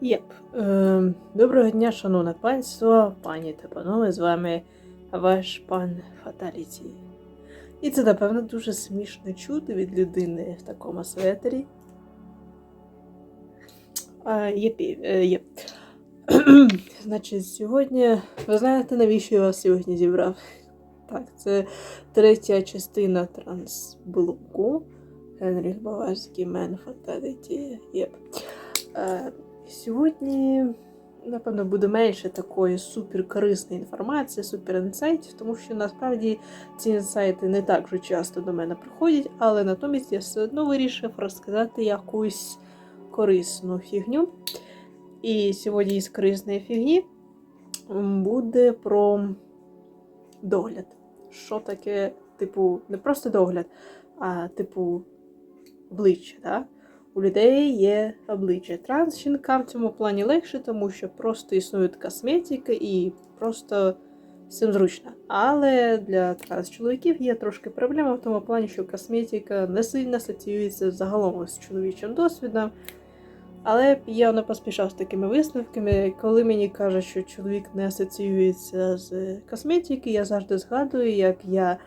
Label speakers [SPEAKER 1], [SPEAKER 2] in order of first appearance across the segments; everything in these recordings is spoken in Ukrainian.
[SPEAKER 1] Єп. Е, доброго дня, шановне панство, пані та панове, з вами ваш пан Фаталіті. І це, напевно, дуже смішно чути від людини в такому светері. Єпі, е, єп. Значить, сьогодні. Ви знаєте, навіщо я вас сьогодні зібрав? Так, це третя частина трансблоку. Генріх Баварський Мен Фаталіті. Єп. Е, Сьогодні, напевно, буде менше такої суперкорисної інформації, суперінсайтів, тому що насправді ці інсайти не так вже часто до мене приходять, але натомість я все одно вирішив розказати якусь корисну фігню. І сьогодні із корисної фігні буде про догляд. Що таке, типу, не просто догляд, а типу обличчя. Да? У людей є обличчя. Транс жінкам в цьому плані легше, тому що просто існує косметика і просто всім зручно. Але для транс-чоловіків є трошки проблема в тому плані, що косметика не сильно асоціюється загалом з чоловічим досвідом. Але я не поспішав з такими висновками. Коли мені кажуть, що чоловік не асоціюється з косметики, я завжди згадую, як я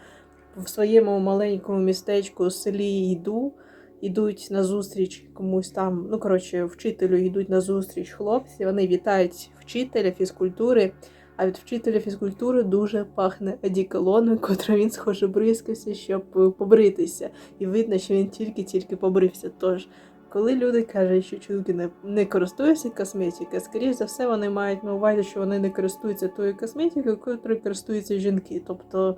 [SPEAKER 1] в своєму маленькому містечку селі йду йдуть на зустріч комусь там, ну коротше, вчителю йдуть на зустріч хлопці. Вони вітають вчителя фізкультури. А від вчителя фізкультури дуже пахне одіколоном, котрим він схоже бризкався, щоб побритися. І видно, що він тільки-тільки побрився. Тож, коли люди кажуть, що чоловіки не, не користуються косметикою, скоріш за все, вони мають на увазі, що вони не користуються тою косметикою, якою користуються жінки. Тобто Е,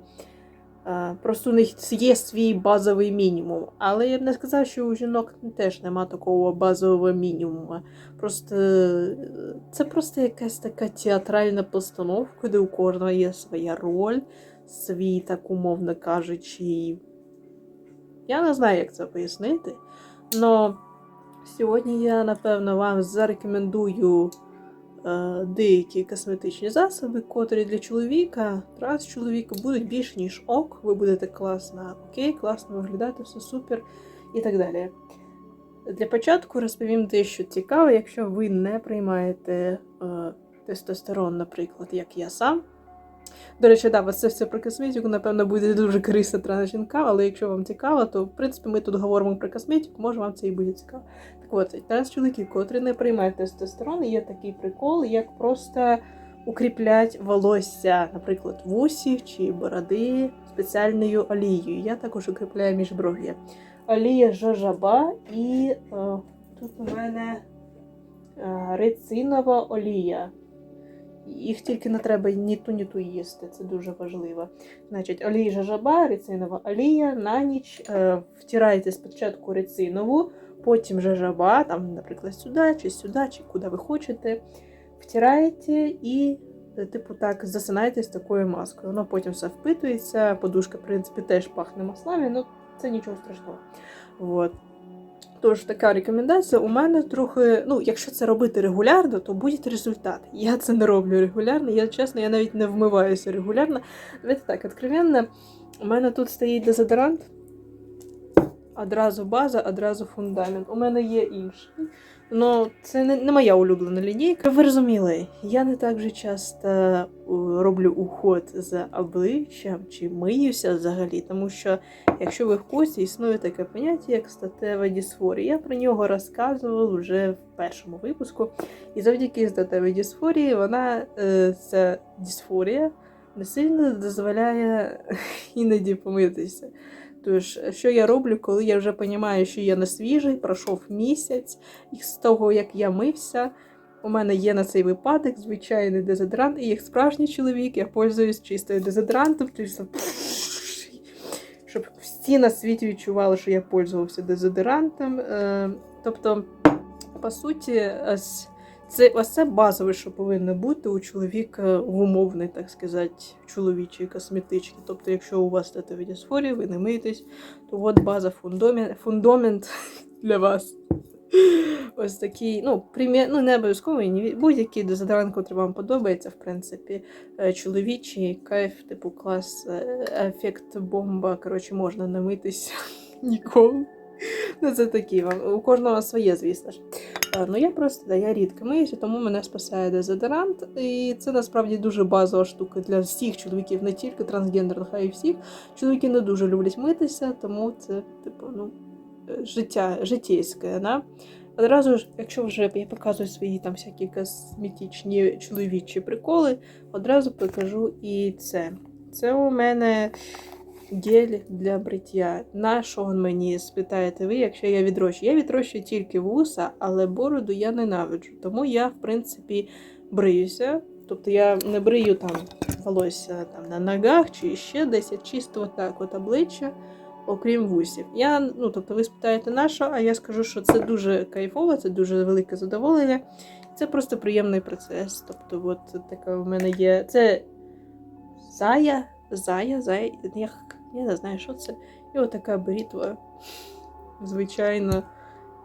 [SPEAKER 1] Просто у них є свій базовий мінімум. Але я б не сказав, що у жінок теж нема такого базового мінімуму. Просто е, це просто якась така театральна постановка, де у кожного є своя роль, свій, так умовно кажучи. Я не знаю, як це пояснити. Но сьогодні я, напевно, вам зарекомендую е, деякі косметичні засоби, котрі для чоловіка, транс чоловіка будуть більш ніж ок. Ви будете класно, окей, класно виглядати, все супер і так далі. Для початку розповім дещо цікаве, якщо ви не приймаєте е, тестостерон, наприклад, як я сам. До речі, да, це все про косметику, напевно, буде дуже корисно транс жінкам, але якщо вам цікаво, то в принципі ми тут говоримо про косметику, може вам це і буде цікаво. Так от, транс чоловіки, котрі не приймають тестостерон, є такий прикол, як просто укріплять волосся, наприклад, вусів чи бороди спеціальною олією. Я також укріпляю міжбров'я. Олія жожаба і е, тут у мене е, рецинова олія. Їх тільки не треба ні ту, ні ту їсти, це дуже важливо. Значить, олія жажаба, рецинова олія на ніч е, втираєте спочатку рецинову, потім жажаба, там, наприклад, сюди, чи сюди, чи куди ви хочете. Втираєте і, е, типу, так, засинаєте з такою маскою. Воно потім все впитується, подушка, в принципі, теж пахне маслами, ну це нічого страшного. Вот. Тож така рекомендація у мене трохи, ну, якщо це робити регулярно, то буде результат. Я це не роблю регулярно, я чесно, я навіть не вмиваюся регулярно. Давайте так, відкровенно, у мене тут стоїть дезодорант, одразу база, одразу фундамент. У мене є інший. Ну, це не, не моя улюблена лінійка. Ви розуміли, я не так же часто е, роблю уход за обличчям чи миюся взагалі, тому що, якщо ви в курсі, існує таке поняття, як статева дисфорія. Я про нього розказував вже в першому випуску. І завдяки статевій дисфорії вона е, ця дисфорія не сильно дозволяє іноді помитися. Тож, що я роблю, коли я вже розумію, що я не свіжий, пройшов місяць, і з того, як я мився, у мене є на цей випадок звичайний дезодорант, і як справжній чоловік я пользуюсь чистою дезодорантом, чисто щоб всі на світі відчували, що я пользувався дезодорантом. Е, Тобто, по суті, ось це ось це базове, що повинно бути у чоловіка в умовний, так сказати, чоловічий косметичний. Тобто, якщо у вас статеві дисфорії, ви не миєтесь, то от база фундамент, для вас. Ось такий, ну, примір, ну, не обов'язково, ні- будь-який дезодорант, який вам подобається, в принципі, е, чоловічий, кайф, типу клас, е, ефект бомба. Коротше, можна не митись ніколи. Ну, це такі вам. У кожного своє, звісно ж. Ну я просто да, я рідко миюся, тому мене спасає дезодорант. І це насправді дуже базова штука для всіх чоловіків, не тільки трансгендерних, а й всіх. Чоловіки не дуже люблять митися, тому це, типу, ну, життя, життєйське. Да? Одразу ж, якщо вже я показую свої там всякі косметичні чоловічі приколи, одразу покажу і це. Це у мене гель для бриття. На що він мені спитаєте ви, якщо я відрощую? Я відрощую тільки вуса, але бороду я ненавиджу. Тому я, в принципі, бриюся. Тобто я не брию там волосся там, на ногах чи ще десь, я чисто отак от обличчя, окрім вусів. Я, ну, тобто, ви спитаєте на що, а я скажу, що це дуже кайфово, це дуже велике задоволення. Це просто приємний процес. Тобто, от така в мене є. Це зая, зая, зая, я, я не знаю, що це. І отака брітва. Звичайно,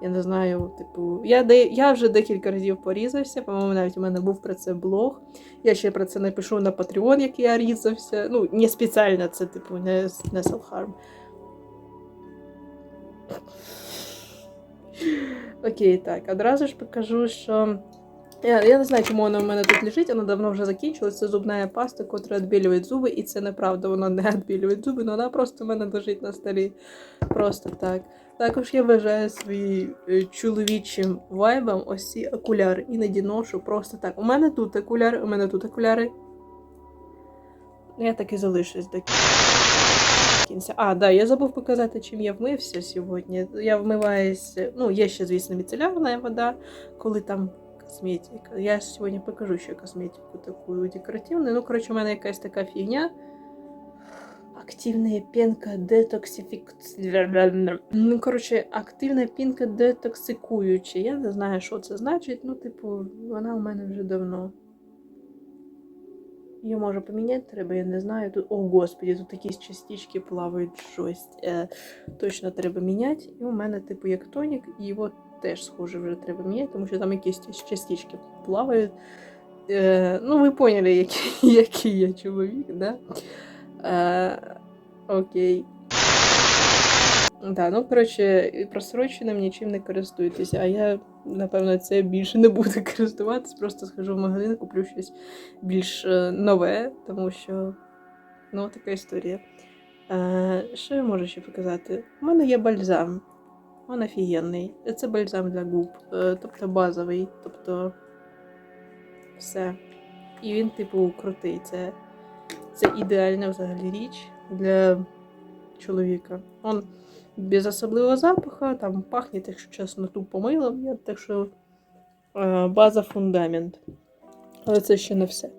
[SPEAKER 1] я не знаю, типу, я, де, я вже декілька разів порізався, по-моєму, навіть у мене був про це блог. Я ще про це напишу на Patreon, як я різався. Ну, не спеціально, це, типу, не, не self-harm. Окей, так, одразу ж покажу, що. Я, я не знаю, чому вона в мене тут лежить, вона давно вже закінчилась. Це зубна паста, котра відбілює зуби, і це неправда, вона не відбілює зуби, але вона просто в мене лежить на столі. Просто так. Також я вважаю свої е, чоловічим вайбом ось ці окуляри. Іноді ношу просто так. У мене тут окуляри, у мене тут окуляри. Я так і залишусь до кінця. А, да, я забув показати, чим я вмився сьогодні. Я вмиваюся, ну, є ще, звісно, міцелярна вода, коли там косметика. Я сьогодні покажу ще косметику таку декоративну. Ну, коротше, у мене якась така фігня. Активная пенка детоксифікація. Ну, коротше, активна пінка детоксикуюча. Я не знаю, що це значить. Ну, типу, вона у мене вже давно. Її може поміняти треба, я не знаю. Тут, о господі, тут якісь частички плавають жесть. Е, точно треба міняти. І у мене, типу, як тонік, і його теж, схоже, вже треба міняти, тому що там якісь частички плавають. Е, ну, ви поняли, який, який я чоловік, да? Е, окей. Да, ну, коротше, просроченим нічим не користуйтеся, а я, напевно, це більше не буду користуватись, просто схожу в магазин, куплю щось більш е, нове, тому що ну, така історія. Е, що я можу ще показати? У мене є бальзам. Він офігенний. Це бальзам для губ, е, тобто базовий, тобто все. І він, типу, крутий. Це, це ідеальна взагалі річ для чоловіка. Он без особливого запаху, там пахне, якщо чесно, тупо милом. Так що е, база фундамент. Але це ще не все.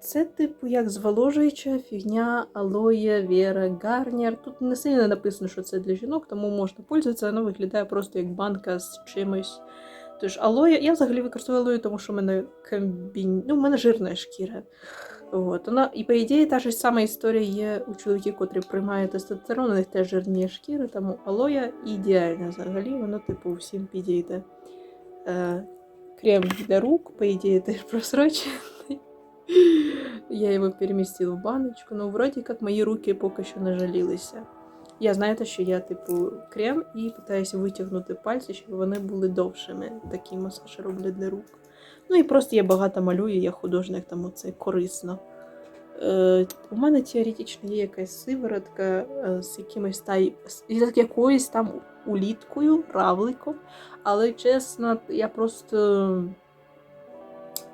[SPEAKER 1] Це, типу, як зволожуюча фігня алоє, вера, гарнір. Тут не сильно написано, що це для жінок, тому можна пользуватися, воно виглядає просто як банка з чимось. Тож алоє, я взагалі використовую алоє, тому що в мене комбін... ну, в мене жирна шкіра. От, вона, і по ідеї та ж сама історія є у чоловіків, котрі приймають тестостерон, у них теж жирні шкіри, тому алоя ідеальна взагалі, воно, типу, всім підійде. Е, крем для рук, по ідеї, теж просрочений. Я його перемістила в баночку, ну, вроді як мої руки поки що не жалілися. Я знаєте, що я, типу, крем і питаюся витягнути пальці, щоб вони були довшими. Такий масаж роблю для рук. Ну і просто я багато малюю, я художник, тому це корисно. Е, у мене теоретично є якась сиворотка е, з якимось та, з якоюсь там уліткою, равликом. Але чесно, я просто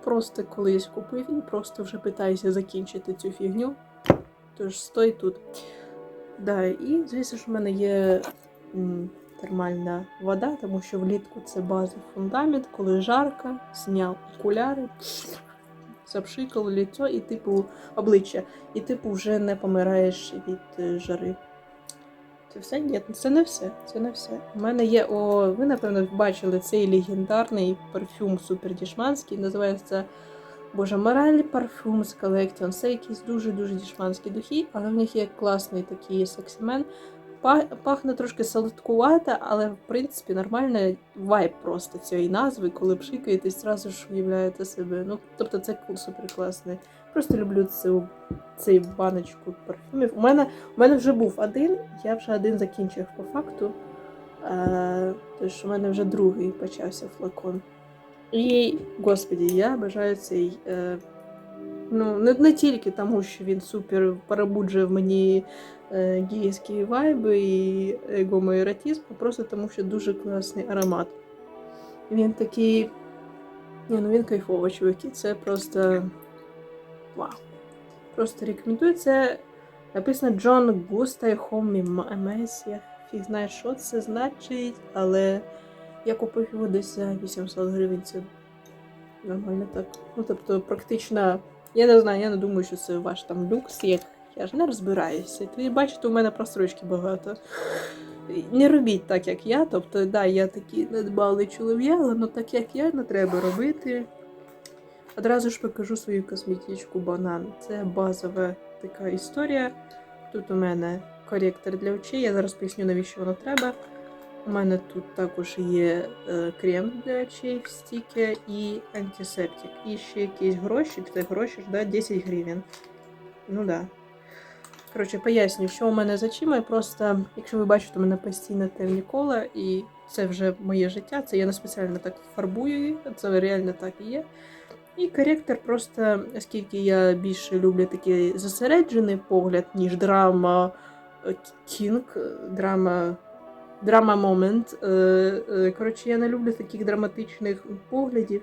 [SPEAKER 1] просто колись купив і просто вже питаюся закінчити цю фігню. Тож стой тут. Да, і, звісно ж, в мене є термальна вода, тому що влітку це база фундамент, коли жарко, зняв окуляри, запшикав лицо і типу обличчя, і типу вже не помираєш від е, жари. Це все? Ні, це не все. Це не все. У мене є. О, ви, напевно, бачили цей легендарний парфюм супердішманський, називається Боже, Мораль Parfums Collection. Це якісь дуже-дуже дішманські духи, але в них є класний такий сексімен. Пахне трошки солодкувато, але в принципі нормальний вайб просто цієї назви, коли пшикаєтесь, зразу ж уявляєте себе. Ну, тобто це супер класний. Просто люблю цю, цю баночку парфюмів. У мене, у мене вже був один, я вже один закінчив по факту. Е, тож у мене вже другий почався флакон. І, господі, я бажаю цей. Е, ну, не, не тільки тому, що він супер перебуджує в мені е, гейські вайби і гомоеротизм, а просто тому, що дуже класний аромат. Він такий. Ні, ну він кайфовий, чуваки. Це просто. Вау. Просто рекомендую. Це написано Джон Густай Хомі Мес. Я фіг знає, що це значить, але я купив його десь за 800 гривень. Це нормально так. Ну, тобто, практично, я не знаю, я не думаю, що це ваш там люкс, як я ж не розбираюся. Ви бачите, у мене прострочки багато. Не робіть так, як я. Тобто, да, я такий недбалий чоловік, але ну так як я, не треба робити. Одразу ж покажу свою косметичку банан. Це базова така історія. Тут у мене коректор для очей. Я зараз поясню, навіщо воно треба. У мене тут також є е, крем для очей в стіки і антисептик. І ще якісь гроші, це гроші да, 10 гривень. Ну да. Коротше, поясню, що у мене за чима. Просто, якщо ви бачите, у мене постійно темні кола, і це вже моє життя. Це я не спеціально так фарбую, це реально так і є. І коректор просто, оскільки я більше люблю такий зосереджений погляд, ніж драма е, кінг, е, драма. Драма момент. Е, Коротше, я не люблю таких драматичних поглядів.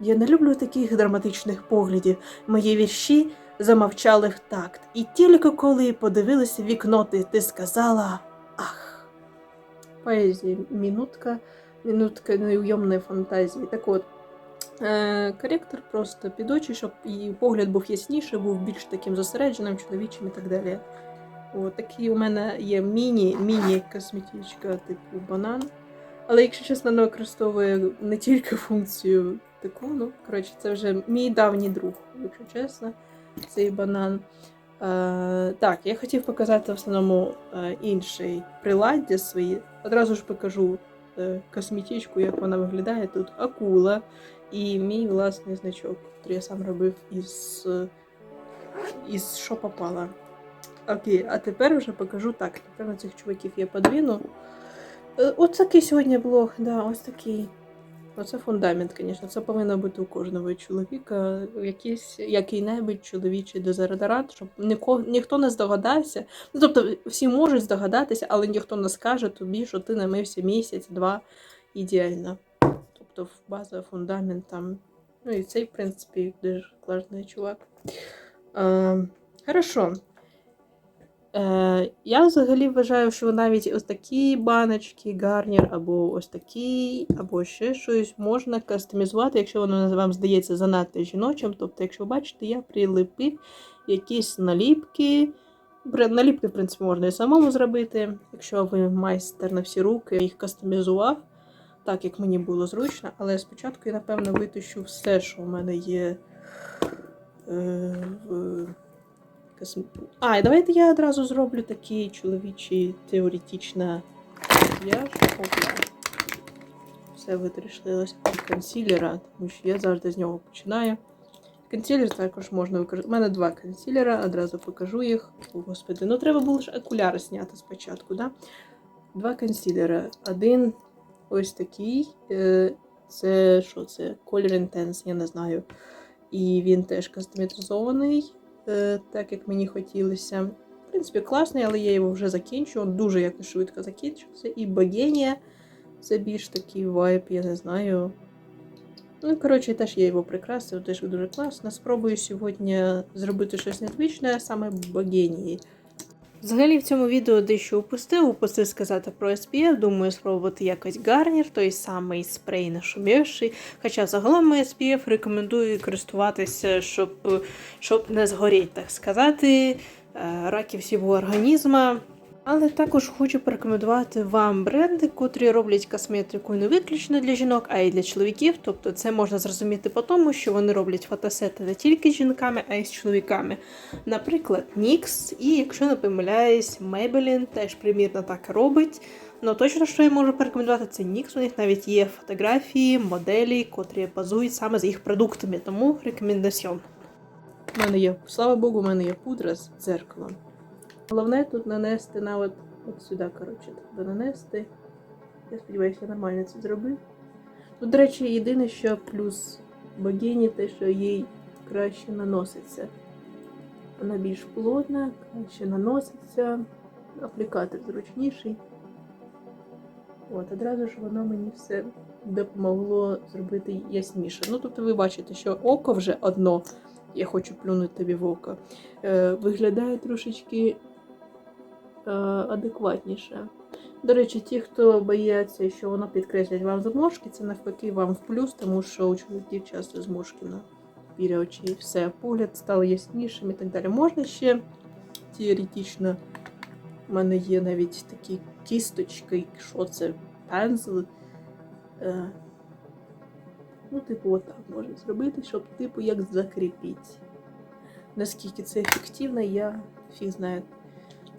[SPEAKER 1] Я не люблю таких драматичних поглядів. Мої вірші замовчали в такт. І тільки коли подивилися вікно, ти, ти сказала ах. Поезія, мінутка, мінутка неуйомної фантазії. Так от, коректор просто під очі, щоб і погляд був ясніший, був більш таким зосередженим, чоловічим і так далі. О, такий у мене є міні, міні-косметичка типу банан. Але, якщо чесно, не використовує не тільки функцію таку, ну, коротше, це вже мій давній друг, якщо чесно, цей банан. Е, так, я хотів показати в основному е, інший приладдя свої. Одразу ж покажу е, косметичку, як вона виглядає. Тут акула і мій власний значок, який я сам робив із, із що попало. Окей, а тепер вже покажу так. Напевно, цих чуваків я подвину. Е, Ось такий сьогодні блог, да, ось такий. Оце фундамент, звісно. Це повинно бути у кожного чоловіка якийсь який-небудь чоловічий дезодорант, щоб ніко, ніхто не здогадався. Ну, тобто всі можуть здогадатися, але ніхто не скаже тобі, що ти намився місяць, два ідеально. Тобто база, фундамент там. Ну і цей, в принципі, дуже класний чувак. Е, хорошо. Е, я взагалі вважаю, що навіть ось такі баночки, гарнір, або ось такі, або ще щось можна кастомізувати, якщо воно вам здається занадто жіночим. Тобто, якщо ви бачите, я прилепив якісь наліпки. Наліпки, в принципі, можна і самому зробити. Якщо ви майстер на всі руки, їх кастомізував так, як мені було зручно, але спочатку я, напевно, витащу все, що в мене є. Е, в А, і давайте я одразу зроблю такий чоловічий теоретично макіяж. Опа. Все витрішлилось від консілера, тому що я завжди з нього починаю. Консілер також можна використовувати. У мене два консілера, одразу покажу їх. О, господи, ну треба було ж окуляри зняти спочатку, да? Два консілера. Один ось такий. е, Це що це? Color Intense, я не знаю. І він теж кастомізований е, так як мені хотілося. В принципі, класний, але я його вже закінчу. Він дуже якось швидко закінчився. І богенія це більш такий вайб, я не знаю. Ну, коротше, теж я його прикрасив, теж дуже класно. Спробую сьогодні зробити щось незвичне, саме богенії. Взагалі в цьому відео дещо упустив, упустив сказати про SPF, думаю спробувати якось гарнір, той самий спрей нашумівший. Хоча загалом SPF рекомендую користуватися, щоб, щоб не згоріти, так сказати, е, раків всього організму. Але також хочу порекомендувати вам бренди, котрі роблять косметику не виключно для жінок, а й для чоловіків. Тобто це можна зрозуміти по тому, що вони роблять фотосети не тільки з жінками, а й з чоловіками. Наприклад, NYX, і якщо не помиляюсь, Maybelline теж примірно так робить. Ну точно, що я можу порекомендувати, це NYX. У них навіть є фотографії, моделі, котрі базують саме з їх продуктами, тому рекомендаціон. У мене є, слава Богу, у мене є пудра з дзеркалом. Головне тут нанести на от, от сюди, коротше, треба нанести. Я сподіваюся, я нормально це зробив. Ну, до речі, єдине, що плюс богині, те, що їй краще наноситься. Вона більш плотна, краще наноситься, аплікатор зручніший. От, одразу ж воно мені все допомогло зробити ясніше. Ну, тобто ви бачите, що око вже одно, я хочу плюнути тобі в око, е, виглядає трошечки адекватніше. До речі, ті, хто бояться, що воно підкреслять вам зморшки, це навпаки вам в плюс, тому що у чоловіків часто зморшки на біля очей. Все, погляд став яснішим і так далі. Можна ще теоретично. У мене є навіть такі кісточки, що це пензл. Е, ну, типу, отак можна зробити, щоб, типу, як закріпити. Наскільки це ефективно, я фіг знає.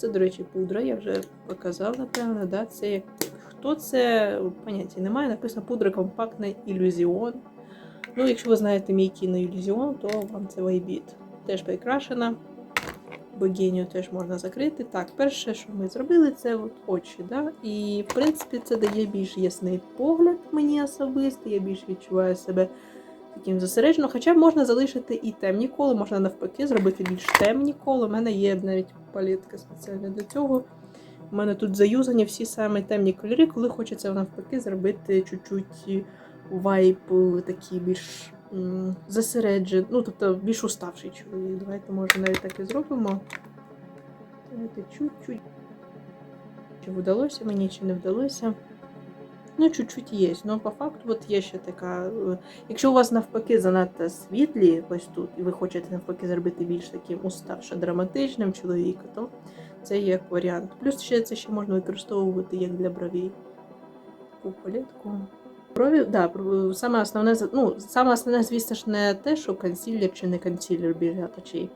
[SPEAKER 1] Це, до речі, пудра, я вже показав, напевно, да? це як хто це, поняття немає. Написано пудра компактна ілюзіон. Ну, якщо ви знаєте мій кіноілюзіон, то вам це вайбіт. Теж прикрашена. Богиню теж можна закрити. Так, перше, що ми зробили, це от очі. Да? І, в принципі, це дає більш ясний погляд мені особисто. Я більш відчуваю себе таким зосереджено. Хоча можна залишити і темні коло, можна навпаки зробити більш темні коло. У мене є навіть палітка спеціальна для цього. У мене тут заюзані всі саме темні кольори, коли хочеться навпаки зробити чуть-чуть вайб такий більш зосереджений, ну тобто більш уставший чоловік. Давайте може навіть так і зробимо. Давайте чуть-чуть. Чи вдалося мені, чи не вдалося. Ну, чуть-чуть є. Ну, по факту, от є ще така. е, Якщо у вас навпаки занадто світлі, ось тут, і ви хочете навпаки зробити більш таким уставше драматичним чоловіка, то це як варіант. Плюс ще це ще можна використовувати як для бровей. Таку палетку. Брові, да, саме основне, ну, саме основне, звісно ж, не те, що консилер чи не консилер біля очей.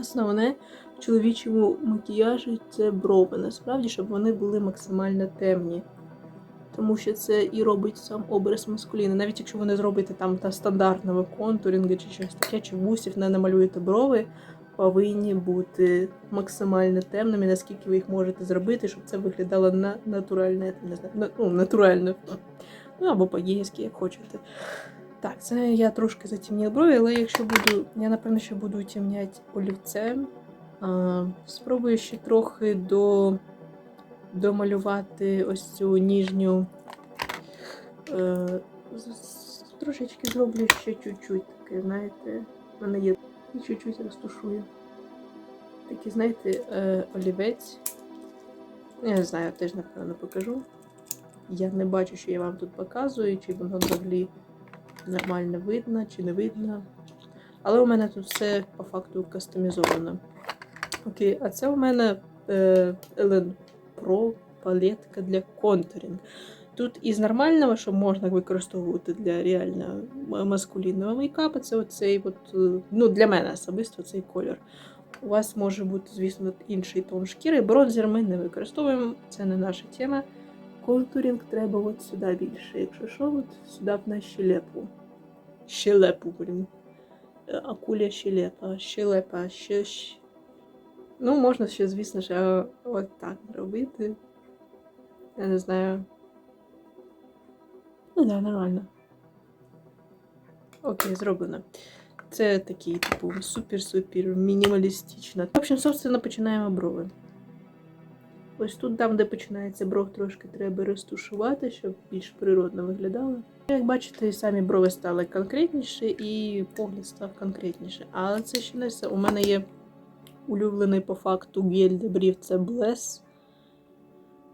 [SPEAKER 1] Основне в чоловічому макіяжі це брови. Насправді, щоб вони були максимально темні. Тому що це і робить сам образ маскуліна. Навіть якщо ви не зробите там та стандартного контурінгу чи щось таке, чи вусів не намалюєте брови, повинні бути максимально темними, наскільки ви їх можете зробити, щоб це виглядало на натуральне, не знаю, на- ну, натурально. Ну або по-гейськи, як хочете. Так, це я трошки затемнила брові, але якщо буду, я напевно ще буду темняти олівцем. Спробую ще трохи до, домалювати ось цю ніжню. Е, трошечки зроблю ще чуть-чуть таке, знаєте, в мене є і чуть-чуть розтушую. Такий, знаєте, е, олівець. Я не знаю, теж напевно покажу. Я не бачу, що я вам тут показую, чи воно взагалі нормально видно, чи не видно. Але у мене тут все по факту кастомізовано. Окей, а це у мене е, Ellen Pro палетка для контурінг. Тут із нормального, що можна використовувати для реально маскулінного мейкапу, це оцей, от, е, ну для мене особисто цей колір. У вас може бути, звісно, інший тон шкіри. Бронзер ми не використовуємо, це не наша тема. Контурінг треба от сюди більше. Якщо що, от сюди на щелепу. Щелепу, блін. Е, Акуля щелепа, щелепа, ще. щ- Ну, можна ще, звісно ж, е, от так робити. Я не знаю. Ну, да, нормально. Окей, зроблено. Це такий, типу, супер-супер мінімалістично. В общем, собственно, починаємо брови. Ось тут, там, де починається бров, трошки треба розтушувати, щоб більш природно виглядало. Як бачите, самі брови стали конкретніші і погляд став конкретніше. Але це ще не все. У мене є улюблений по факту гель для брів це Bless.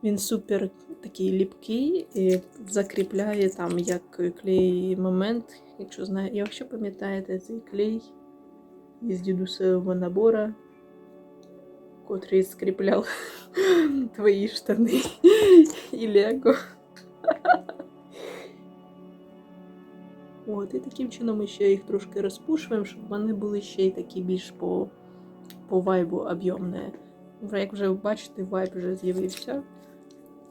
[SPEAKER 1] Він супер такий ліпкий і закріпляє там як клей момент. Якщо знає, якщо пам'ятаєте цей клей із дідусевого набора, котрий скріпляв твої штани і лего. От, і таким чином ми ще їх трошки розпушуємо, щоб вони були ще й такі більш по, по вайбу об'ємні. Вже, Як вже бачите, вайб вже з'явився.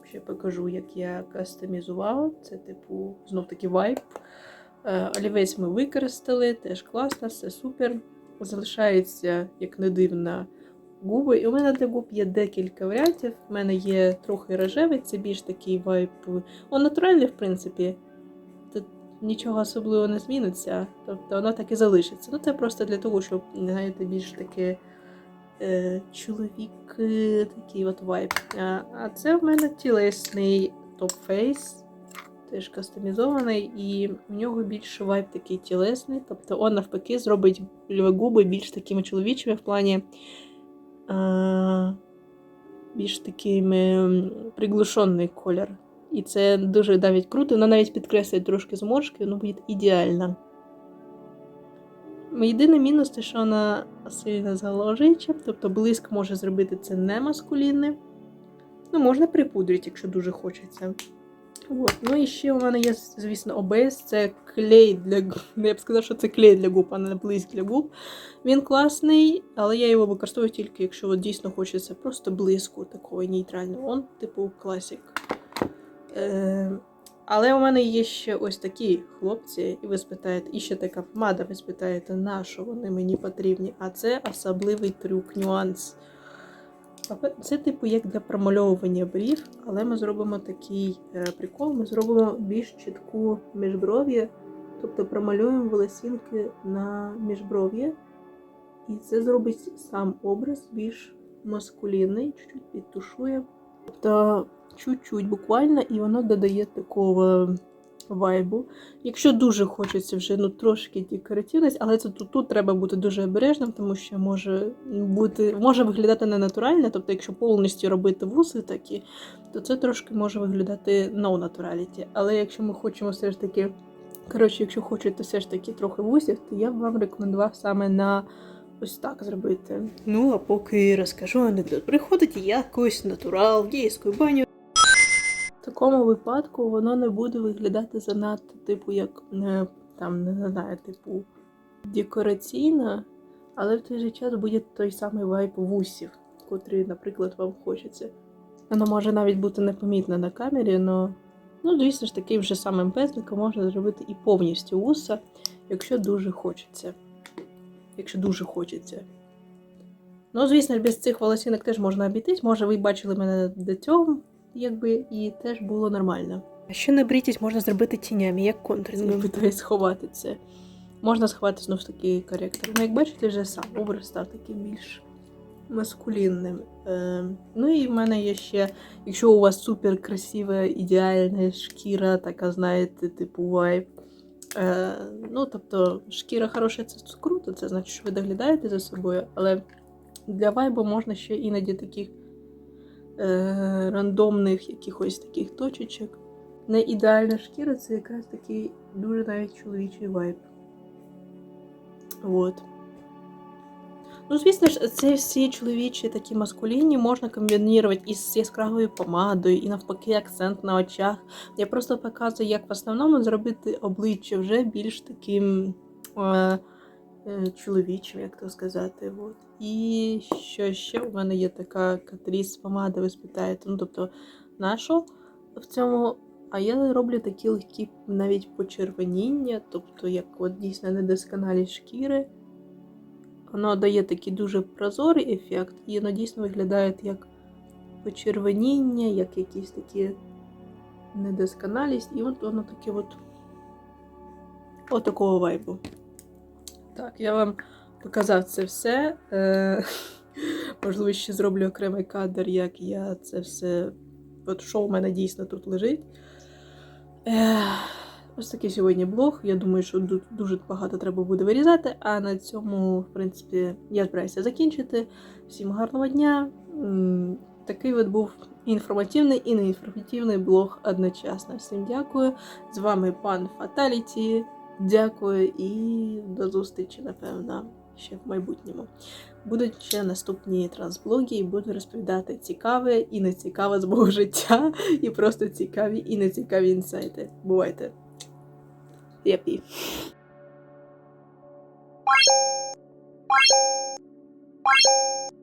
[SPEAKER 1] Ще покажу, як я кастомізувала. Це, типу, знов таки вайб. Е, Олівець ми використали, теж класно, все супер. Залишається, як не дивно, губи. І у мене для губ є декілька варіантів. У мене є трохи рожевий, це більш такий вайб. Он натуральний, в принципі. Тут нічого особливого не зміниться. Тобто воно так і залишиться. Ну це просто для того, щоб, знаєте, більш таке чоловік, е, такий от вайб. А, це в мене тілесний топ-фейс. Теж кастомізований, і в нього більше вайб такий тілесний. Тобто он навпаки зробить губи більш такими чоловічими в плані а, більш такими приглушений колір. І це дуже навіть круто, воно навіть підкреслює трошки зморшки, воно буде ідеально. Єдиний мінус те, що вона сильно заложуюча, тобто блиск може зробити це не маскулінне. Ну, можна припудрити, якщо дуже хочеться. От. Ну і ще у мене є, звісно, ОБС, це клей для губ. Ну, Я б сказав, що це клей для губ, а не блиск для губ. Він класний, але я його використовую тільки, якщо от дійсно хочеться просто блиску такого нейтрального. Он, типу, класик. Е, але у мене є ще ось такі хлопці, і ви спитаєте, і ще така помада, ви спитаєте, на що вони мені потрібні. А це особливий трюк, нюанс. Це, типу, як для промальовування брів, але ми зробимо такий е, прикол, ми зробимо більш чітку міжбров'я, тобто промалюємо волосінки на міжбров'я. І це зробить сам образ більш маскулінний, чуть-чуть підтушує. Тобто чуть-чуть буквально, і воно додає такого вайбу. Якщо дуже хочеться вже ну, трошки декоративність, але це тут, тут треба бути дуже обережним, тому що може бути, може виглядати не натурально. Тобто, якщо повністю робити вуси такі, то це трошки може виглядати no натураліті. Але якщо ми хочемо все ж таки, коротше, якщо хочете все ж таки трохи вусів, то я б вам рекомендував саме на ось так зробити. Ну, а поки розкажу анекдот. Приходить якось натурал, гейською баню. Такому випадку воно не буде виглядати занадто, типу, як е, там, не знаю, типу, декораційно, але в той же час буде той самий вайп вусів, котрий, наприклад, вам хочеться. Воно може навіть бути непомітно на камері, але, ну, звісно ж, таким же самим пензликом можна зробити і повністю вуса, якщо дуже хочеться. Якщо дуже хочеться. Ну, звісно без цих волосінок теж можна обійтись. Може, ви бачили мене до цього, якби, і теж було нормально. А ще набрітість можна зробити тінями, як контуринг, питаюсь сховати це. Можна сховати знову ж таки коректор. Ну, як бачите, вже сам образ став таким більш маскулінним. Е, ну і в мене є ще, якщо у вас супер красива, ідеальна шкіра, така, знаєте, типу вайб. Е, ну, тобто, шкіра хороша, це круто, це значить, що ви доглядаєте за собою, але для вайбу можна ще іноді таких рандомних якихось таких точечок. Не ідеальна шкіра це якраз такий дуже навіть чоловічий вайб. От. Ну, звісно ж, це всі чоловічі такі маскулінні можна комбінувати із яскравою помадою, і навпаки, акцент на очах. Я просто показую, як в основному зробити обличчя вже більш таким е, е, чоловічим, як то сказати. От. І що ще у мене є така катріс помада, ви спитаєте. Ну, тобто, на що в цьому? А я роблю такі легкі навіть почервоніння, тобто, як от дійсно недосконалість шкіри. Воно дає такий дуже прозорий ефект, і воно дійсно виглядає як почервоніння, як якісь такі недосконалість. І от воно таке от, от такого вайбу. Так, я вам показав це все. Е, можливо, ще зроблю окремий кадр, як я це все. От що в мене дійсно тут лежить. Е, Ось такий сьогодні блог. Я думаю, що дуже багато треба буде вирізати. А на цьому, в принципі, я збираюся закінчити. Всім гарного дня. Такий от був інформативний і неінформативний блог одночасно. Всім дякую. З вами пан Фаталіті. Дякую і до зустрічі, напевно, ще в майбутньому. Будуть ще наступні трансблоги і буду розповідати цікаве і нецікаве з мого життя, і просто цікаві і нецікаві інсайти. Бувайте. Япі. Thank you.